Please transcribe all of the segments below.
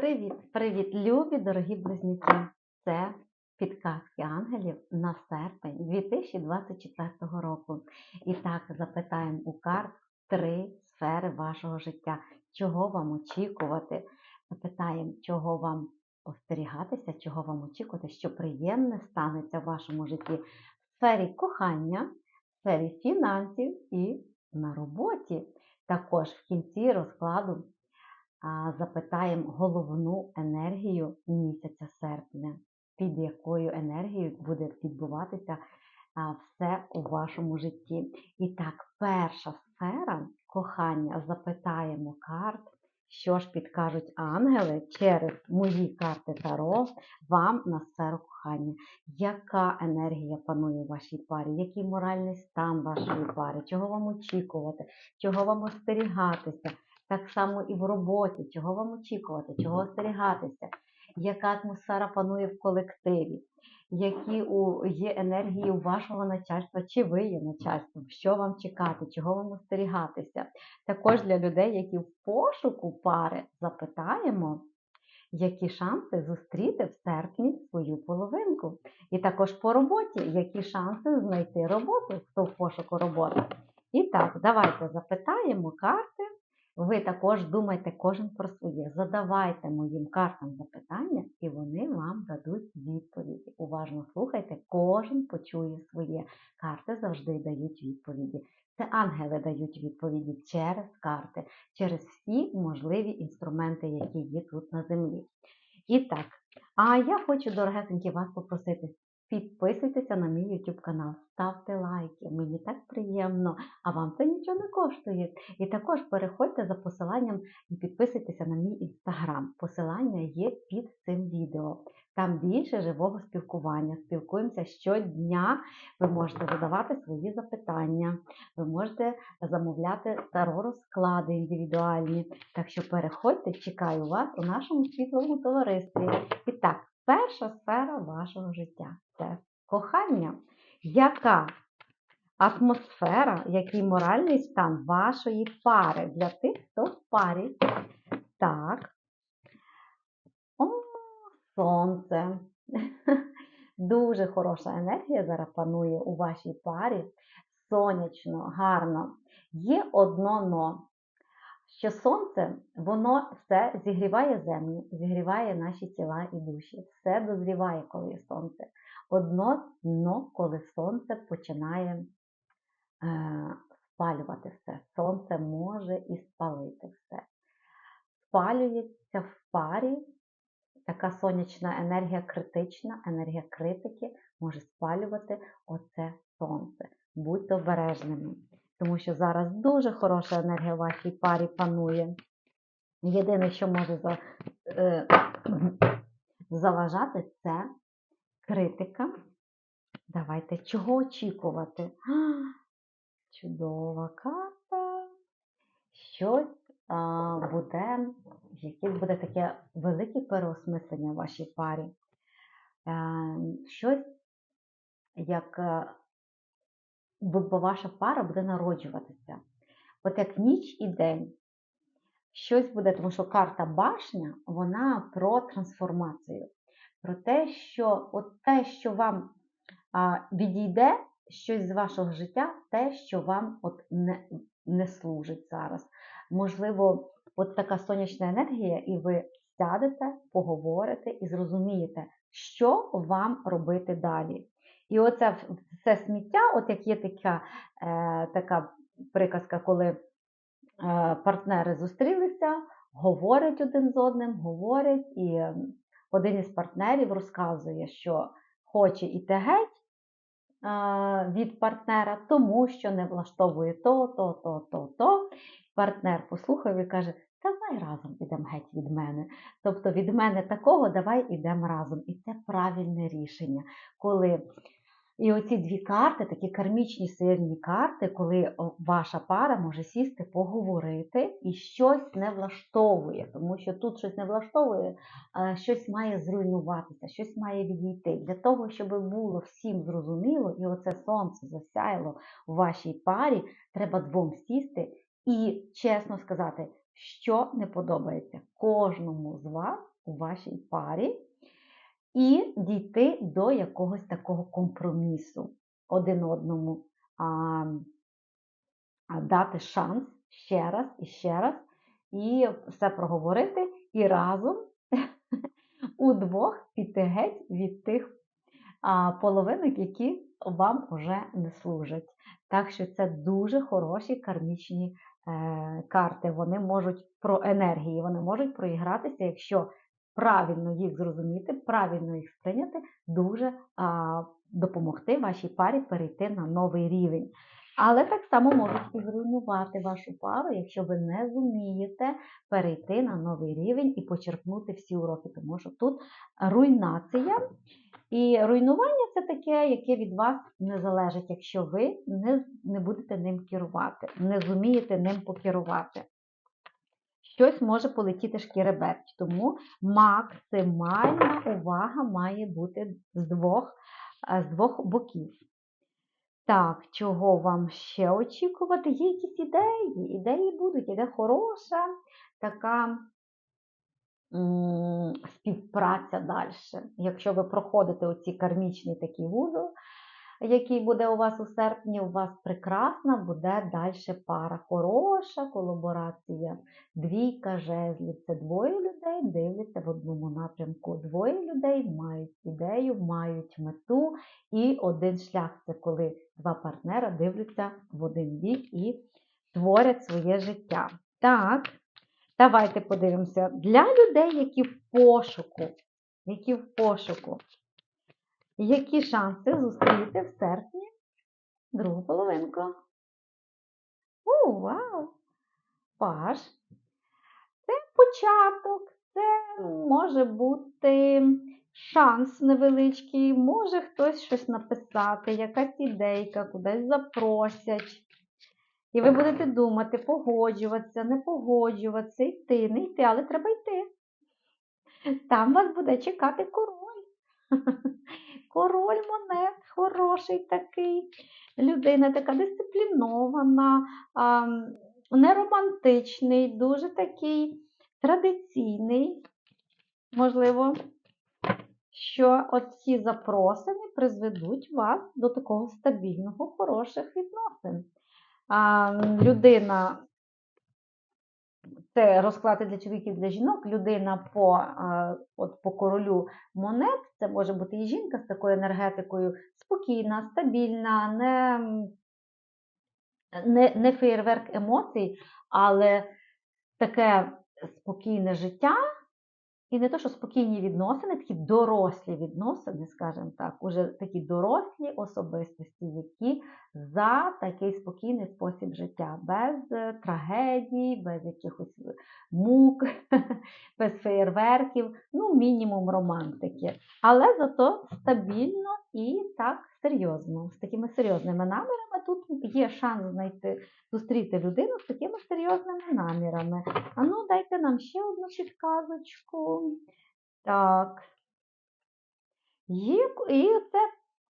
Привіт, привіт, любі дорогі близнюки! Це підказки ангелів на серпень 2024 року. І так запитаємо у карт три сфери вашого життя. Чого вам очікувати? Запитаємо, чого вам остерігатися, чого вам очікувати, що приємне станеться в вашому житті в сфері кохання, в сфері фінансів і на роботі. Також в кінці розкладу запитаємо головну енергію місяця серпня, під якою енергією буде відбуватися все у вашому житті. І так, перша сфера кохання запитаємо карт. Що ж підкажуть ангели через мої карти Таро вам на сферу кохання? Яка енергія панує в вашій парі? Який моральний стан вашої пари? Чого вам очікувати? Чого вам остерігатися? Так само і в роботі, чого вам очікувати, чого остерігатися, яка атмосфера панує в колективі, які у, є енергії у вашого начальства, чи ви є начальством, що вам чекати, чого вам остерігатися. Також для людей, які в пошуку пари, запитаємо, які шанси зустріти в серпні свою половинку. І також по роботі, які шанси знайти роботу, хто в пошуку роботи. І так, давайте запитаємо карти. Ви також думайте кожен про своє. Задавайте моїм картам запитання, і вони вам дадуть відповіді. Уважно слухайте, кожен почує своє. Карти завжди дають відповіді. Це ангели дають відповіді через карти, через всі можливі інструменти, які є тут на землі. І так, а я хочу, дорогесенькі, вас попросити. Підписуйтеся на мій YouTube канал, ставте лайки, мені так приємно, а вам це нічого не коштує. І також переходьте за посиланням і підписуйтеся на мій інстаграм. Посилання є під цим відео. Там більше живого спілкування. Спілкуємося щодня. Ви можете задавати свої запитання, ви можете замовляти таро розклади індивідуальні. Так що переходьте, чекаю вас у нашому світлому товаристві. І так, перша сфера вашого життя це кохання. Яка атмосфера, який моральний стан вашої пари для тих, хто в парі? Так. О, сонце. Дуже хороша енергія зараз панує у вашій парі. Сонячно, гарно. Є одно но. Що сонце, воно все зігріває землю, зігріває наші тіла і душі. Все дозріває, коли є сонце. Одно но, коли сонце починає е, спалювати все. Сонце може і спалити все. Спалюється в парі така сонячна енергія критична, енергія критики може спалювати оце сонце. Будьте обережними, тому що зараз дуже хороша енергія в вашій парі панує. Єдине, що може е, заважати, це критика. Давайте чого очікувати? Чудова карта. Щось а, буде, якесь буде таке велике переосмислення в вашій парі. Е, щось, як е, бо ваша пара буде народжуватися. От як ніч і день. Щось буде, тому що карта башня, вона про трансформацію, про те, що от те, що вам а, відійде, щось з вашого життя, те, що вам от не, не служить зараз. Можливо, от така сонячна енергія, і ви сядете, поговорите і зрозумієте, що вам робити далі. І оце все сміття, от як є така, е, така приказка, коли е, партнери зустрілися, говорять один з одним, говорять, і один із партнерів розказує, що хоче іти геть е, від партнера, тому що не влаштовує то, то, то, то, то. Партнер послухав і каже, давай разом ідемо геть від мене. Тобто від мене такого, давай ідемо разом. І це правильне рішення. коли і оці дві карти, такі кармічні сильні карти, коли ваша пара може сісти, поговорити і щось не влаштовує, тому що тут щось не влаштовує, щось має зруйнуватися, щось має відійти. Для того, щоб було всім зрозуміло, і оце сонце засяяло у вашій парі, треба двом сісти і чесно сказати, що не подобається кожному з вас у вашій парі, і дійти до якогось такого компромісу один одному, а, а дати шанс ще раз і ще раз, і все проговорити, і разом удвох піти геть від тих а, половинок, які вам вже не служать. Так що це дуже хороші кармічні е, карти. Вони можуть про енергії, вони можуть проігратися, якщо правильно їх зрозуміти, правильно їх сприйняти, дуже а, допомогти вашій парі перейти на новий рівень. Але так само можуть і зруйнувати вашу пару, якщо ви не зумієте перейти на новий рівень і почерпнути всі уроки, тому що тут руйнація. І руйнування це таке, яке від вас не залежить, якщо ви не, не будете ним керувати, не зумієте ним покерувати. Щось може полетіти шкіреберть, тому максимальна увага має бути з двох, е, з двох боків. Так, чого вам ще очікувати? Є якісь ідеї. Ідеї будуть, іде хороша така співпраця далі. Якщо ви проходите оці кармічний такий вузол, який буде у вас у серпні, у вас прекрасна буде далі пара. Хороша колаборація. Двійка жезлів. Це двоє людей дивляться в одному напрямку. Двоє людей мають ідею, мають мету. І один шлях це коли два партнера дивляться в один бік і творять своє життя. Так, давайте подивимося. Для людей, які в пошуку, які в пошуку, які шанси зустріти в серпні другу половинку? У, вау! Паш. Це початок, це може бути шанс невеличкий, може хтось щось написати, якась ідейка, кудись запросять. І ви будете думати, погоджуватися, не погоджуватися, йти, не йти, але треба йти. Там вас буде чекати король. Король монет, хороший такий. Людина така дисциплінована, неромантичний, дуже такий традиційний. Можливо, що ці запросини призведуть вас до такого стабільного, хороших відносин. Людина це розклади для чоловіків для жінок. Людина по от по королю монет, це може бути і жінка з такою енергетикою спокійна, стабільна, не не, не феєрверк емоцій, але таке спокійне життя. І не то, що спокійні відносини, такі дорослі відносини, скажімо так, уже такі дорослі особистості, які за такий спокійний спосіб життя, без е, трагедій, без якихось мук, без феєрверків, ну, мінімум романтики. Але зато стабільно і так серйозно, з такими серйозними намірами. Тут є шанс знайти, зустріти людину з такими серйозними намірами. А ну, дайте нам ще одну підказочку. Так. І це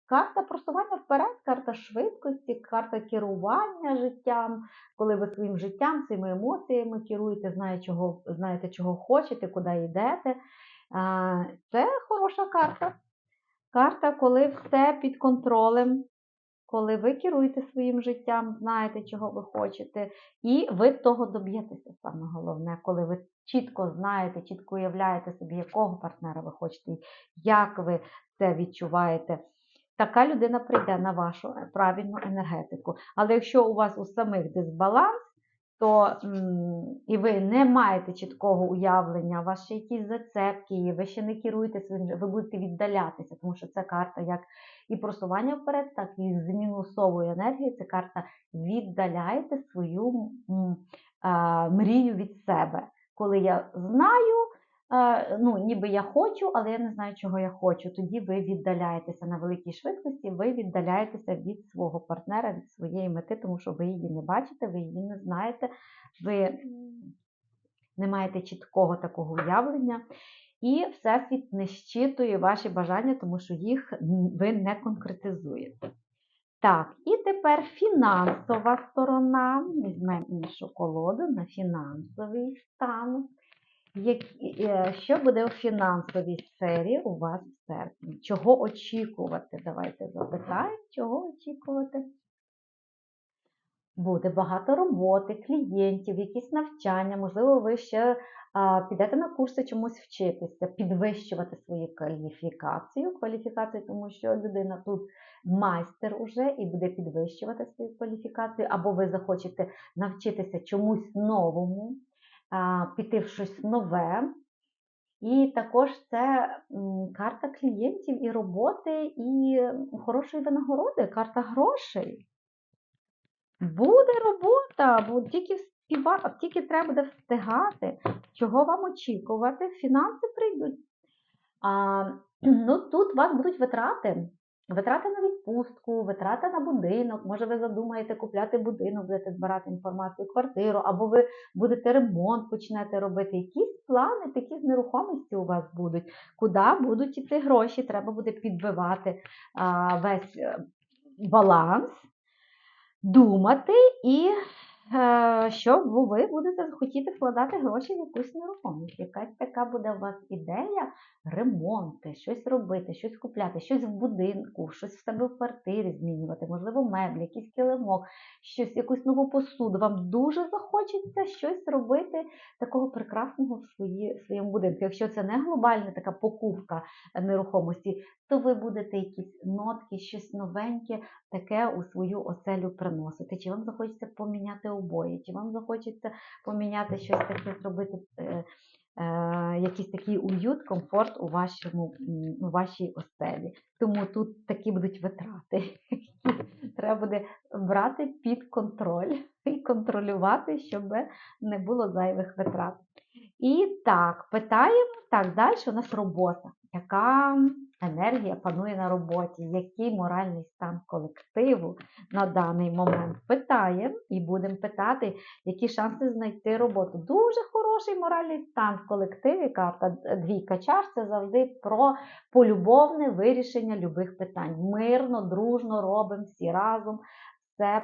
карта просування вперед, карта швидкості, карта керування життям, коли ви своїм життям, своїми емоціями керуєте, знаєте, чого, знаєте, чого хочете, куди йдете. Це хороша карта. Карта, коли все під контролем, коли ви керуєте своїм життям, знаєте, чого ви хочете, і ви того доб'єтеся, саме головне, коли ви чітко знаєте, чітко уявляєте собі, якого партнера ви хочете, як ви це відчуваєте. Така людина прийде на вашу правильну енергетику. Але якщо у вас у самих дисбаланс, то і ви не маєте чіткого уявлення, ще якісь зацепки, і ви ще не керуєте своїм, ви будете віддалятися, тому що ця карта як і просування вперед, так і з мінусовою енергією. Ця карта віддаляєте свою мрію від себе. Коли я знаю, ну, ніби я хочу, але я не знаю, чого я хочу. Тоді ви віддаляєтеся на великій швидкості, ви віддаляєтеся від свого партнера, від своєї мети, тому що ви її не бачите, ви її не знаєте, ви не маєте чіткого такого уявлення. І Всесвіт не щитує ваші бажання, тому що їх ви не конкретизуєте. Так, і тепер фінансова сторона. Візьмемо іншу колоду на фінансовий стан. Е, Що буде у фінансовій сфері у вас в серпні? Чого очікувати? Давайте запитаємо, чого очікувати. Буде багато роботи, клієнтів, якісь навчання, можливо, ви ще а, підете на курси чомусь вчитися, підвищувати свою кваліфікацію, кваліфікацію, тому що людина тут майстер уже і буде підвищувати свою кваліфікацію, або ви захочете навчитися чомусь новому, піти в щось нове. І також це карта клієнтів і роботи, і хорошої винагороди, карта грошей. Буде робота, бо тільки вспіва, тільки треба буде встигати, чого вам очікувати, фінанси прийдуть. А, ну, тут у вас будуть витрати. Витрати на відпустку, витрати на будинок. Може, ви задумаєте купляти будинок, будете збирати інформацію, квартиру, або ви будете ремонт почнете робити. Якісь плани такі з нерухомості у вас будуть. Куди будуть іти гроші? Треба буде підбивати а, весь е, баланс думати і що ви будете хотіти вкладати гроші в якусь нерухомість. Якась така буде у вас ідея ремонти, щось робити, щось купляти, щось в будинку, щось в себе в квартирі змінювати, можливо, меблі, якийсь килимок, щось, якусь нову посуду. Вам дуже захочеться щось робити такого прекрасного в свої, в своєму будинку. Якщо це не глобальна така покупка нерухомості, то ви будете якісь нотки, щось новеньке таке у свою оселю приносити. Чи вам захочеться поміняти обої, чи вам захочеться поміняти щось таке, зробити е, е, якийсь такий уют, комфорт у, вашому, у вашій оселі. Тому тут такі будуть витрати, треба буде брати під контроль і контролювати, щоб не було зайвих витрат. І так, питаємо, так, далі у нас робота. Яка енергія панує на роботі? Який моральний стан колективу на даний момент? Питаємо і будемо питати, які шанси знайти роботу. Дуже хороший моральний стан в колективі. Карта двійка чаш це завжди про полюбовне вирішення любих питань. Мирно, дружно робимо всі разом. Все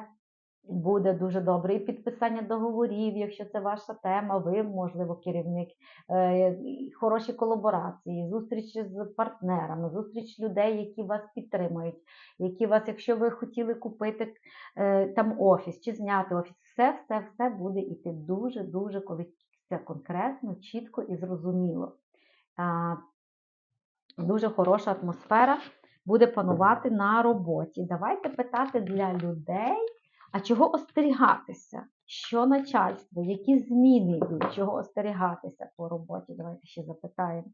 буде дуже добре. І підписання договорів, якщо це ваша тема, ви, можливо, керівник, е, хороші колаборації, зустрічі з партнерами, зустріч людей, які вас підтримують, які вас, якщо ви хотіли купити е, там офіс чи зняти офіс, все, все, все буде йти дуже-дуже, коли це конкретно, чітко і зрозуміло. Дуже хороша атмосфера буде панувати на роботі. Давайте питати для людей. А чого остерігатися? Що начальство? Які зміни йдуть? Чого остерігатися по роботі? Давайте ще запитаємо.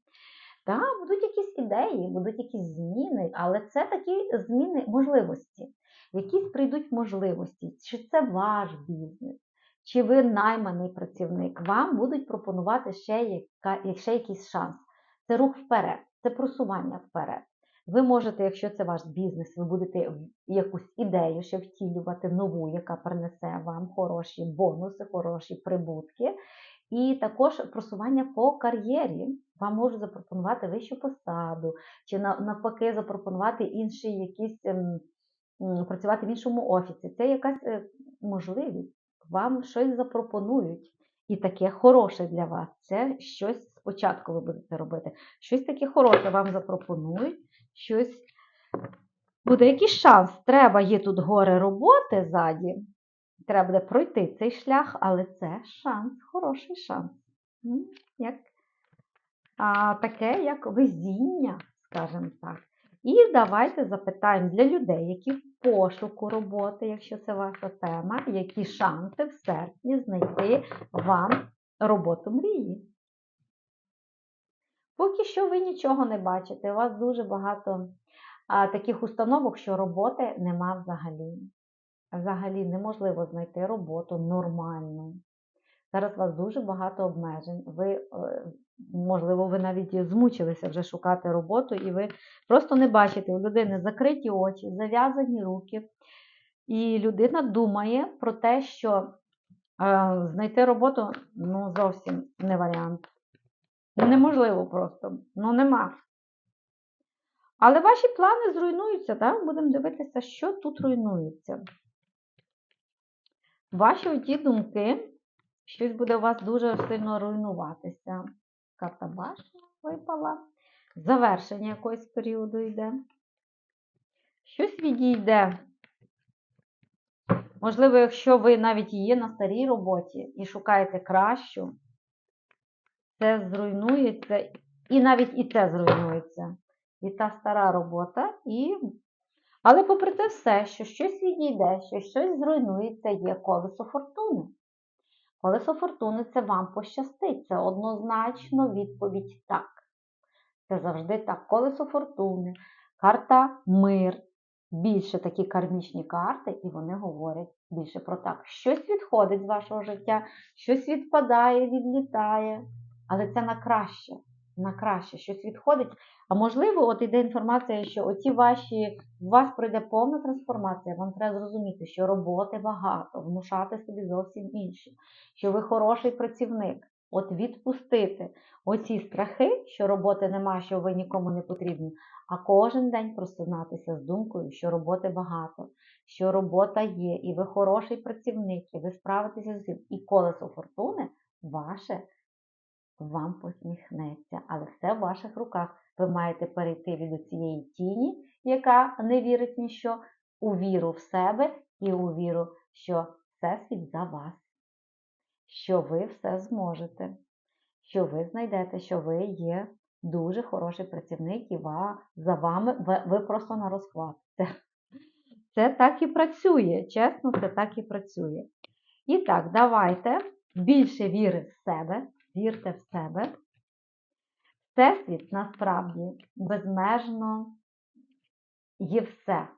Так, будуть якісь ідеї, будуть якісь зміни, але це такі зміни можливості. Якісь прийдуть можливості, чи це ваш бізнес, чи ви найманий працівник, вам будуть пропонувати ще, яка, ще якийсь шанс. Це рух вперед, це просування вперед. Ви можете, якщо це ваш бізнес, ви будете якусь ідею ще втілювати нову, яка принесе вам хороші бонуси, хороші прибутки. І також просування по кар'єрі. Вам можуть запропонувати вищу посаду, чи навпаки запропонувати інший якийсь ем, працювати в іншому офісі. Це якась е, можливість. Вам щось запропонують. І таке хороше для вас. Це щось спочатку ви будете робити. Щось таке хороше вам запропонують, щось буде якийсь шанс. Треба, є тут горе роботи ззаді. Треба буде пройти цей шлях, але це шанс, хороший шанс. Як, а, таке, як везіння, скажімо так. І давайте запитаємо для людей, які в пошуку роботи, якщо це ваша тема, які шанси в серпні знайти вам роботу мрії. Поки що ви нічого не бачите. У вас дуже багато а, таких установок, що роботи нема взагалі. Взагалі неможливо знайти роботу нормальну. Зараз у вас дуже багато обмежень. Ви, е, можливо, ви навіть змучилися вже шукати роботу, і ви просто не бачите у людини закриті очі, зав'язані руки. І людина думає про те, що е, знайти роботу ну, зовсім не варіант. Неможливо просто, ну нема. Але ваші плани зруйнуються, так? Будемо дивитися, що тут руйнується. Ваші оті думки, щось буде у вас дуже сильно руйнуватися. Карта башня випала. Завершення якогось періоду йде. Щось відійде. Можливо, якщо ви навіть є на старій роботі і шукаєте кращу, це зруйнується, і навіть і це зруйнується. І та стара робота, і. Але попри те все, що щось відійде, що щось зруйнується, є колесо фортуни. Колесо фортуни це вам пощастить. Це однозначно відповідь так. Це завжди так. Колесо фортуни, карта мир. Більше такі кармічні карти, і вони говорять більше про так. Щось відходить з вашого життя, щось відпадає, відлітає. Але це на краще. На краще щось відходить. А можливо, от іде інформація, що оті ваші, у вас пройде повна трансформація. Вам треба зрозуміти, що роботи багато, внушати собі зовсім інше, що ви хороший працівник. От відпустити оці страхи, що роботи нема, що ви нікому не потрібні, а кожен день просинатися з думкою, що роботи багато, що робота є, і ви хороший працівник, і ви справитеся з усім. І колесо фортуни ваше вам посміхнеться, але все в ваших руках. Ви маєте перейти від цієї тіні, яка не вірить ні що, у віру в себе і у віру, що Всесвіт за вас, що ви все зможете, що ви знайдете, що ви є дуже хороший працівник, і за вами ви, просто на розхват. Це, це так і працює, чесно, це так і працює. І так, давайте більше віри в себе, вірте в себе. Всесвіт насправді безмежно є все.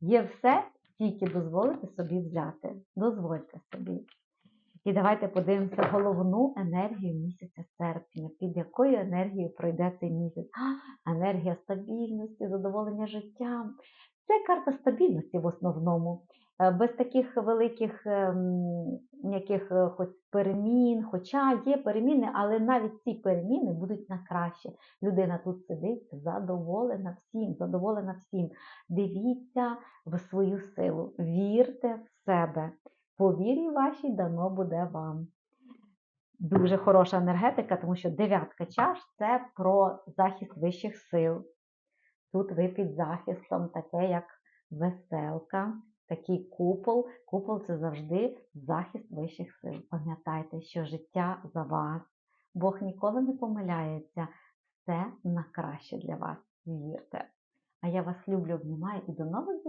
Є все, тільки дозволите собі взяти. Дозвольте собі. І давайте подивимося головну енергію місяця серпня. Під якою енергією пройде цей місяць? А, енергія стабільності, задоволення життям. Це карта стабільності в основному. Е, Без таких великих ем, яких е, хоч перемін, хоча є переміни, але навіть ці переміни будуть на краще. Людина тут сидить задоволена всім, задоволена всім. Дивіться в свою силу, вірте в себе. По вірі вашій дано буде вам. Дуже хороша енергетика, тому що дев'ятка чаш це про захист вищих сил. Тут ви під захистом, таке як веселка, такий купол. Купол це завжди захист вищих сил. Пам'ятайте, що життя за вас. Бог ніколи не помиляється. Все на краще для вас. Вірте. А я вас люблю, обнімаю і до нових зустрічей!